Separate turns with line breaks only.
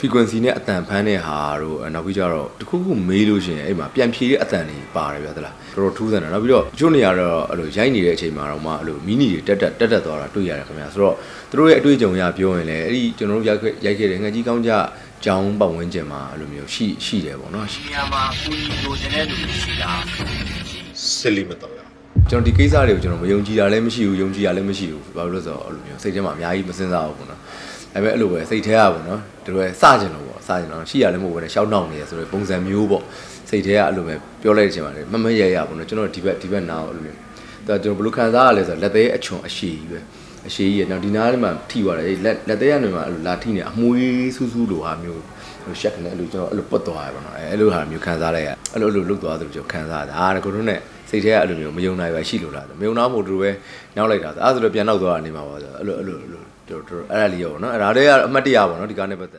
frequency နဲ့အတန်ဖမ်းတဲ့ဟာတို့အဲနောက်ပြီးကြတော့တခုခုမေးလို့ရှိရင်အဲ့မှာပြန်ဖြေတဲ့အတန်တွေပါတယ်ဗျာသလားတော်တော်ထူးဆန်းတယ်နောက်ပြီးတော့တချို့နေရာတော့အဲ့လိုရိုက်နေတဲ့အချိန်မှာတော့မှအဲ့လိုမီနီတွေတက်တက်တက်တက်သွားတာတွေ့ရတယ်ခင်ဗျာဆိုတော့သူတို့ရဲ့အတွေ့အကြုံရပြောရင်လည်းအဲ့ဒီကျွန်တော်တို့ရိုက်ခဲ့ရိုက်ခဲ့တဲ့ငကြီးကောင်းကြကျောင်းပတ်ဝန်းကျင်မှာအဲ့လိုမျိုးရှိရှိတယ်ပေါ့နော်
ဒီနေရာမှာကိုကြီးလိုချင်တဲ့လူတွေရှိတာ
စစ်လိမတော့ရ
ကျွန်တော်ဒီကိစ္စတွေကိုကျွန်တော်မယုံကြည်တာလည်းမရှိဘူးယုံကြည်တာလည်းမရှိဘူးဘာလို့လဲဆိုတော့အဲ့လိုမျိုးစိတ်ထဲမှာအများကြီးမစင်စားဘူးပေါ့နော်ဒါပေမဲ့အဲ့လိုပဲစိတ်ထဲကပေါ့နော်တို့ပဲစကြင်လို့ပေါ့စကြင်တော့ရှိရလည်းမဟုတ်ဘူးလေရှောက်နှောက်နေရဆိုတဲ့ပုံစံမျိုးပေါ့စိတ်ထဲကအဲ့လိုပဲပြောလိုက်တဲ့အချိန်မှာလေမမရရပေါ့နော်ကျွန်တော်ဒီဘက်ဒီဘက်နားကိုအဲ့လိုမျိုးဒါကျွန်တော်ဘယ်လိုခံစားရလဲဆိုတော့လက်သေးအချွန်အရှည်ကြီးပဲအရှည်ကြီးရနောက်ဒီနားလေးမှာထိသွားတယ်လက်လက်သေးကနေမှာအဲ့လိုလာထိနေအမွှေးစူးစူးလိုဟာမျိုးဟိုရှက်ကနေအဲ့လိုကျွန်တော်အဲ့လိုပွတ်သွားရပါတော့အဲ့လိုဟာမျိုးခံစားလိုက်ရအဲ့လိုအဲ့လိုလုတ်သွားသလိုကျွန်တော်ခံစားရတာအားတကူတို့နဲ့ စိတ်ထဲကအဲ့လိုမျိုးမယုံနိုင်ပဲရှိလို့လားမယုံနာမို့တူပဲနောက်လိုက်တာအဲ့ဒါဆိုတော့ပြန်နောက်သွားတာနေမှာပါဆိုအဲ့လိုအဲ့လိုအဲ့လိုတို့တို့အဲ့ဒါလေးရောနော်အဲ့ဒါလေးကအမှတ်တရပါနော်ဒီကားနဲ့ပတ်သက်